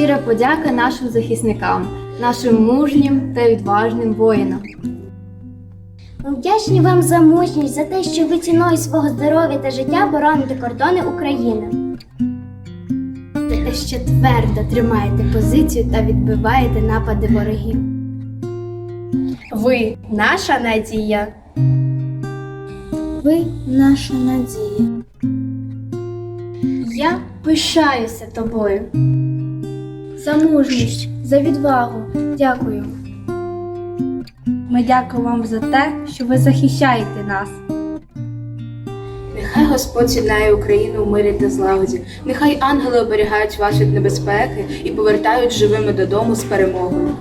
Щира подяка нашим захисникам, нашим мужнім та відважним воїнам. Ми вдячні вам за мужність, за те, що ви ціною свого здоров'я та життя бороните кордони України. За те, що твердо тримаєте позицію та відбиваєте напади ворогів. Ви наша надія. Ви наша надія. Я пишаюся тобою за мужність, за відвагу. Дякую. Ми дякуємо вам за те, що ви захищаєте нас. Нехай Господь сідає Україну в мирі та злагоді. Нехай ангели оберігають вас від небезпеки і повертають живими додому з перемогою.